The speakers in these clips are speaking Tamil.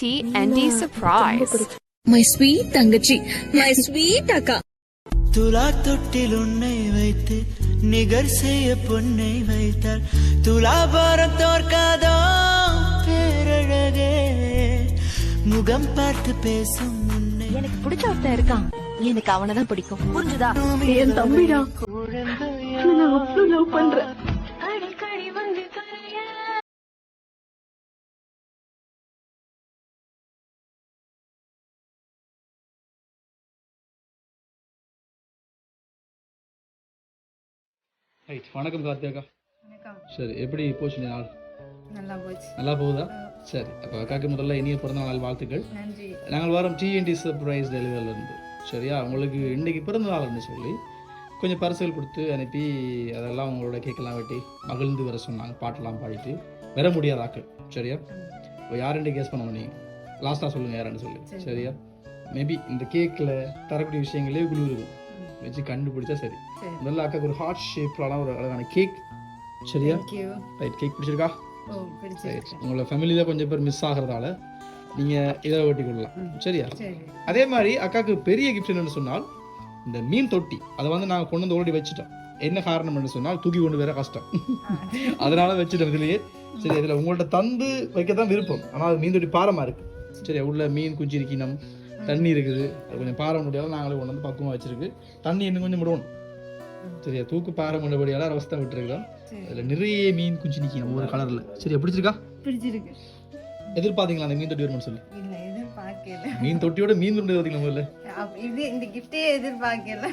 TND surprise. மை ஸ்வீட் தங்கச்சி மை ஸ்வீட் அக்கா. துலா தொட்டில் உன்னை வைத்து நிகர் செய்ய பொன்னை வைத்தார். துலாபாரம் தோற்காதோ பேரழகே. முகம் பார்த்து பேசும் உன்னை. எனக்கு பிடிச்ச ஒருத்தன் இருக்கான். எனக்கு அவனை தான் பிடிக்கும். புரிஞ்சுதா? என் தம்பிடா. நான் அவ்வளவு லவ் பண்றேன் ரைட் வணக்கம் கார்த்திகா. சரி எப்படி போச்சு இந்த நாள்? நல்லா போச்சு. நல்லா போகுதா? சரி அப்போ அக்காக்கு முதல்ல இனிய பிறந்த நாள் வாழ்த்துக்கள். நன்றி. நாங்கள் வரோம் டிஎன்டி சர்ப்ரைஸ் டெலிவரிலேருந்து சரியா? உங்களுக்கு இன்னைக்கு பிறந்த நாள்னு சொல்லி கொஞ்சம் பரிசுகள் கொடுத்து அனுப்பி அதெல்லாம் உங்களோட கேக்கெல்லாம் வெட்டி மகிழ்ந்து வர சொன்னாங்க. பாட்டெல்லாம் பாடிட்டு வர முடியாத ஆக்கள் சரியா? இப்போ யாருன்னு கேஸ் பண்ணணும் நீங்கள் லாஸ்ட்டாக சொல்லுங்கள் யாருன்னு சொல்லி. சரியா? மேபி இந்த கேக்கில் தரக்கூடிய விஷயங்களே குழு இருக்கும் வச்சு கண்டுபிடிச்சா சரி. முதல்ல அக்காக்கு ஒரு ஹார்ட் ஷேப்லான ஒரு அழகான கேக் சரியா? ரைட் கேக் பிடிச்சிருக்கா? ஓ பிடிச்சிருக்கு ரைட் உங்களை ஃபேமிலியில் கொஞ்சம் பேர் மிஸ் ஆகிறதால நீங்கள் இதை வெட்டி கொள்ளலாம் சரியா? சரி. அதே மாதிரி அக்காவுக்கு பெரிய கிஃப்ட் என்னன்னு சொன்னால் இந்த மீன் தொட்டி. அதை வந்து நாங்கள் கொண்டு வந்து ஓடி வச்சுட்டோம். என்ன காரணம்னு சொன்னால் தூக்கி கொண்டு வர கஷ்டம். அதனால வச்சுட்டோம் இதுலயே. சரி இதில் உங்கள்ட்ட தந்து வைக்க தான் விருப்பம். ஆனால் அது மீன் தொட்டி பாரமாக இருக்கு. சரி. உள்ள மீன் குஞ்சு இருக்கணும் தண்ணி இருக்குது. அது கொஞ்சம் பாறை முடியாத நாங்களே கொண்டு வந்து பக்குவமாக வச்சிருக்கு. தண்ணி இன்னும் கொஞ்சம் விடணும். சரியா? தூக்கு பாறை முடியாத அவஸ்தை விட்டுருக்கோம் சரி. அதில் நிறைய மீன் குஞ்சு நிற்கணும் ஒவ்வொரு கலரில். சரியா? பிடிச்சிருக்கா? பிடிச்சிருக்கு. எதிர்பார்த்தீங்களா அந்த மீன் தொட்டி வரும்னு சொல்லி? எதிர்பார்க்கல. மீன் தொட்டியோட மீன் துண்டு பார்த்தீங்களா முதல்ல. இது இந்த கிஃப்டே எதிர்பார்க்கல.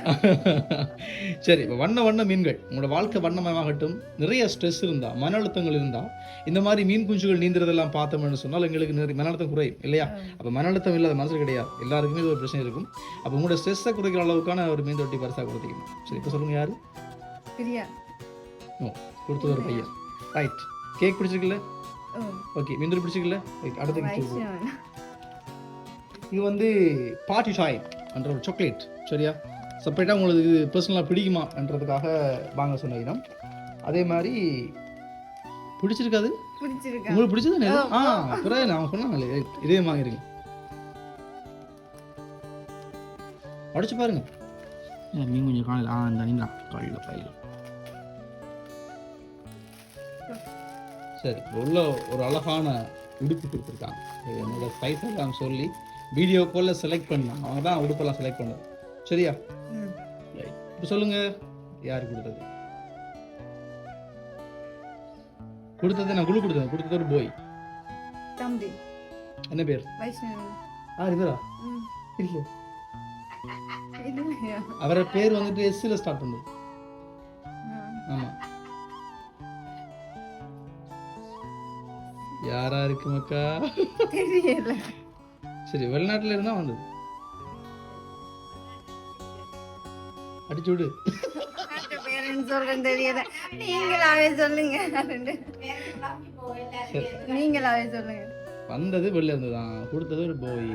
சரி இப்போ வண்ண வண்ண மீன்கள். உங்களோட வாழ்க்கை வண்ணமயமாகட்டும் நிறைய ஸ்ட்ரெஸ் இருந்தா மன அழுத்தங்கள் இருந்தா இந்த மாதிரி மீன் குஞ்சுகள் நீந்துறதெல்லாம் பார்த்தோம்னு சொன்னால் எங்களுக்கு நிறைய மன அழுத்தம் குறையும் இல்லையா? அப்போ மன அழுத்தம் இல்லாத மனசு கிடையாது. எல்லாருக்குமே ஒரு பிரச்சனை இருக்கும். அப்போ உங்களோட ஸ்ட்ரெஸ்ஸை குறைக்கிற அளவுக்கான ஒரு மீன் தொட்டி பரிசாக கொடுத்தீங்க சரி இப்போ சொல்லுங்க யாரு? பிரியா. ஓ கொடுத்தது ஒரு பையன். ரைட் கேக் பிடிச்சிருக்குல்ல? ஓகே பிடிச்சிருக்குல்ல? Right, அடுத்த இது வந்து பார்ட்டி ஷாய் என்ற ஒரு சாக்லேட் சரியா? செப்பரேட்டாக உங்களுக்கு இது பர்சனலாக பிடிக்குமான்றதுக்காக வாங்க சொன்ன இனம் அதே மாதிரி பிடிச்சிருக்காது? பிடிச்சிருக்கா? உங்களுக்கு பிடிச்சது ஆ அப்புறம் நான் சொன்னாங்களே இதே வாங்கிருங்க அடிச்சு பாருங்க. மீன் கொஞ்சம் காணல ஆ இந்த நீங்களா காலையில் காலையில். சரி உள்ள ஒரு அழகான உடுப்பு கொடுத்துருக்காங்க. என்னோட சைஸ் எல்லாம் சொல்லி வீடியோ காலில் செலக்ட் பண்ணலாம். அவங்க தான் உடுப்பெல்லாம் செலக்ட் பண்ணது சரியா. இப்போ சொல்லுங்க. யார் கொடுத்தது? கொடுத்தது நான் குழு கொடுத்தேன். கொடுத்தது ஒரு போய் தம்பி. என்ன பேர்? ஆ இவரா. இல்லை அவரோட பேர் வந்துட்டு எஸ்ல ஸ்டார்ட் பண்ணுது. ஆமா. யாரா இருக்கு மக்கா? தெரியல. சரி வெளிநாட்டுல இருந்தா வந்தது. அடிச்சு விடு. சொல்றேன் நீங்களாவே சொல்லுங்க. நீங்களாவே சொல்லுங்க. வந்தது வெளில இருந்து தான். கொடுத்தது ஒரு போய்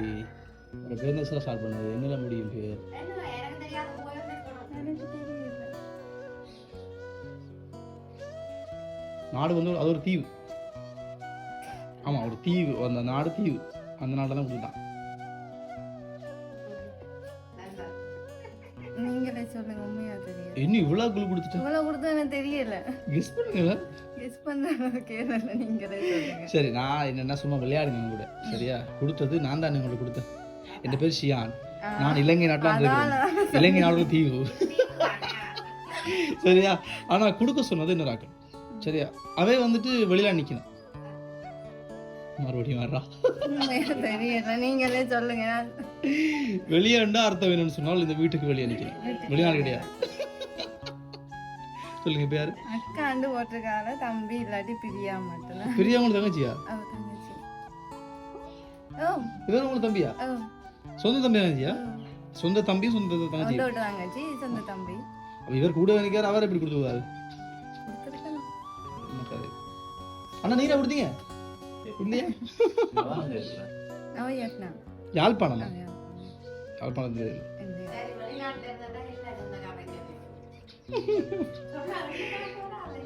ஒரு ஸ்டார்ட் பண்ணது. என்னால முடியும் பேர். நாடு வந்து அது ஒரு தீவு. ஆமா ஒரு தீவு. அந்த நாடு தீவு. அந்த நாட்டில் தான் கொடுத்தான் நீங்களே சொல்லுங்க உண்மையா தெரியல இன்னும் இவ்வளோ குழு கொடுத்துட்டு இவ்வளவு கொடுத்தா எனக்கு தெரியல. கெஸ் பண்ணுங்களா? கெஸ் அளவுக்கு இல்ல நீங்களே சொல்லுங்க. சரி நான் என்னென்ன சும்மா விளையாடுங்க கூட சரியா? கொடுத்தது நான் தான் உங்களுக்கு கொடுத்தேன். என் பேர் ஷியான். நான் இலங்கை நாட்டில் இருக்கிறேன் இலங்கை நாடு தீவு. சரியா? ஆனா கொடுக்க சொன்னது இன்னொரு ஆக்கள் சரியா? அவை வந்துட்டு வெளியில நிக்கணும். மறுபடியும் வர்றா. தெரியல நீங்களே சொல்லுங்க. வெளியேண்டா அர்த்தம் வேணும்னு சொன்னால் இந்த வீட்டுக்கு வெளியே நிக்கணும் வெளிநாடு கிடையாது. சொல்லுங்க இப்ப யாரு? அக்கா வந்து போட்டிருக்கால தம்பி இல்லாட்டி பிரியா மட்டும்தான். பெரியவங்க தங்கச்சியா? அவ தங்கச்சி. ஓ. இவர் உங்களுக்கு தம்பியா? சொந்த தம்பி தங்கச்சியா? சொந்த தம்பி சொந்த தங்கச்சி. தங்கச்சி சொந்த தம்பி. அப்ப இவர் கூட நினைக்காரு அவர் எப்படி கொடுத்துருவாரு? அண்ணா நீரா கொடுத்தீங்க? இல்லையா? யாழ்ப்பாணமா? யாழ்ப்பாணத்துல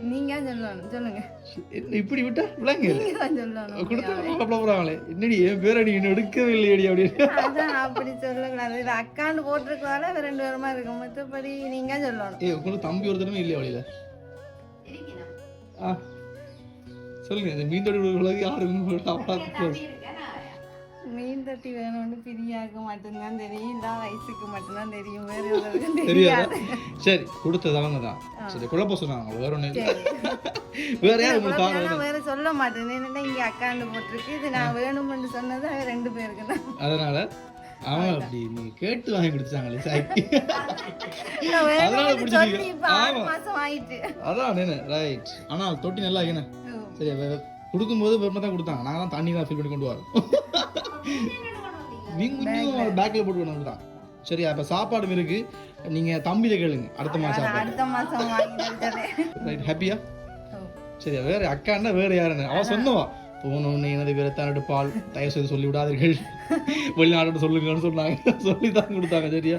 நீங்க சொல்லணும் சொல்லுங்க இப்படி விட்டா விளங்க கொடுத்தா மாப்பிள்ள போறாங்களே என்னடி என் பேரை நீ இன்னும் எடுக்கவே இல்லையடி அப்படின்னு அப்படி சொல்லக்கூடாது இது அக்காண்டு போட்டிருக்கனால ரெண்டு பேருமா இருக்கும் மற்றபடி நீங்க சொல்லணும் உங்களுக்கு தம்பி ஒருத்தருமே இல்லையா வழியில ஆ சொல்லுங்க இந்த மீன் தொழில் யாரும் அவ்வளோ மீன் தட்டி வேணும்னு பிரியாக்கு மட்டும்தான் தெரியும் இல்ல வயசுக்கு மட்டும்தான் தெரியும் வேற தெரியாதா. சரி கொடுத்தது அவங்க தான் சரி குழப்ப சொன்னாங்க வேற இல்லை. வேற யார் உங்களுக்கு குழப்பம் காரணம் வேற சொல்ல மாட்டேன். என்னன்னா இங்க அக்காண்டு போட்டிருக்கு. இது நான் வேணும்னு சொன்னது ரெண்டு பேருக்கு தான். அதனால அவங்க அப்படி நீங்க கேட்டு வாங்கி கொடுத்தாங்களே சாய்க்கு நான் அதனால பிடிச்சிருக்கு. அதான் என்ன ரைட் ஆனால் தொட்டி நல்லா என்ன சரி கொடுக்கும்போது வெறுமை தான் கொடுத்தாங்க. தான் தண்ணி தான் ஃபில் பண்ணி கொண்டு வரோம். நீங்க கொஞ்சம் பேக்கில் போட்டு கொண்டு தான் சரி அப்போ சாப்பாடு இருக்கு நீங்க தம்பியில கேளுங்க. அடுத்த மாதம் அடுத்த தரேன் ரைட் ஹாப்பியா சரி வேற அக்கான்னா வேற யாருன்னு. அவ சொன்னவா போனோன்னு எனது பேரை தான் எடுப்பால் தயவு செய்து சொல்லி விடாதீர்கள். வெளிநாட்டு சொல்லுங்கன்னு சொன்னாங்க. சொல்லி தான் கொடுத்தாங்க சரியா?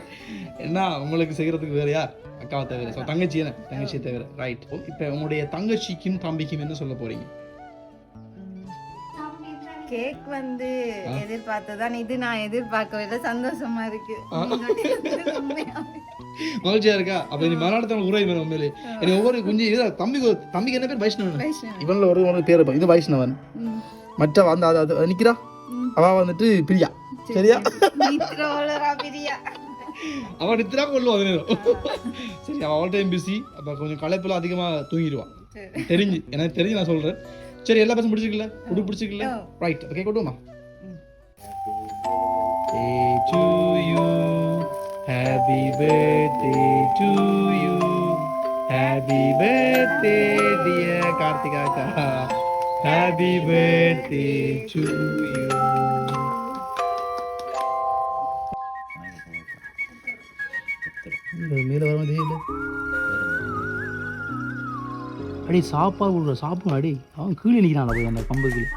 என்ன உங்களுக்கு செய்யறதுக்கு வேற யார் அக்காவை தவிர. So, தங்கச்சி என்ன? தங்கச்சியை தவிர. ரைட் இப்போ உங்களுடைய தங்கச்சிக்கும் தம்பிக்கும் என்ன சொல்ல போறீங்க? கேக் வந்து எதிர்பார்த்ததான் இது நான் எதிர்பார்க்கவே சந்தோஷமா இருக்கு. மகிழ்ச்சியா இருக்கா? அப்ப நீ மலையாளத்தில் உரை வேணும் உண்மையிலே. எனக்கு ஒவ்வொரு குஞ்சு இது தம்பிக்கு தம்பிக்கு என்ன பேர்? வைஷ்ணவன். வைஷ்ணவி. இவன்ல ஒரு ஒரு பேர் இருப்பான். இது வைஷ்ணவன். மற்ற அந்த அது- நிக்கிறா? அவ வந்துட்டு பிரியா. சரியா? பிரியா. அவன் நித்திரா கொள்ளுவா அது நேரம் சரி அவன் அவள் டைம் பிஸி அப்ப கொஞ்சம் களைப்புல அதிகமா தூங்கிடுவான். தெரிஞ்சு. எனக்கு தெரிஞ்சு நான் சொல்றேன். சரி எல்லா பசங்க பிடிச்சிக்கல குடு பிடிச்சிக்கல ஆ. Right okay கொட்டுவோமா to you happy birthday to you happy birthday dear kartika ka happy birthday to you அப்படியே சாப்பாடு கொடுக்குற சாப்பிடும் அடி. அவன் கீழே நிற்கிறான் போய் அந்த கம்பு கீழே.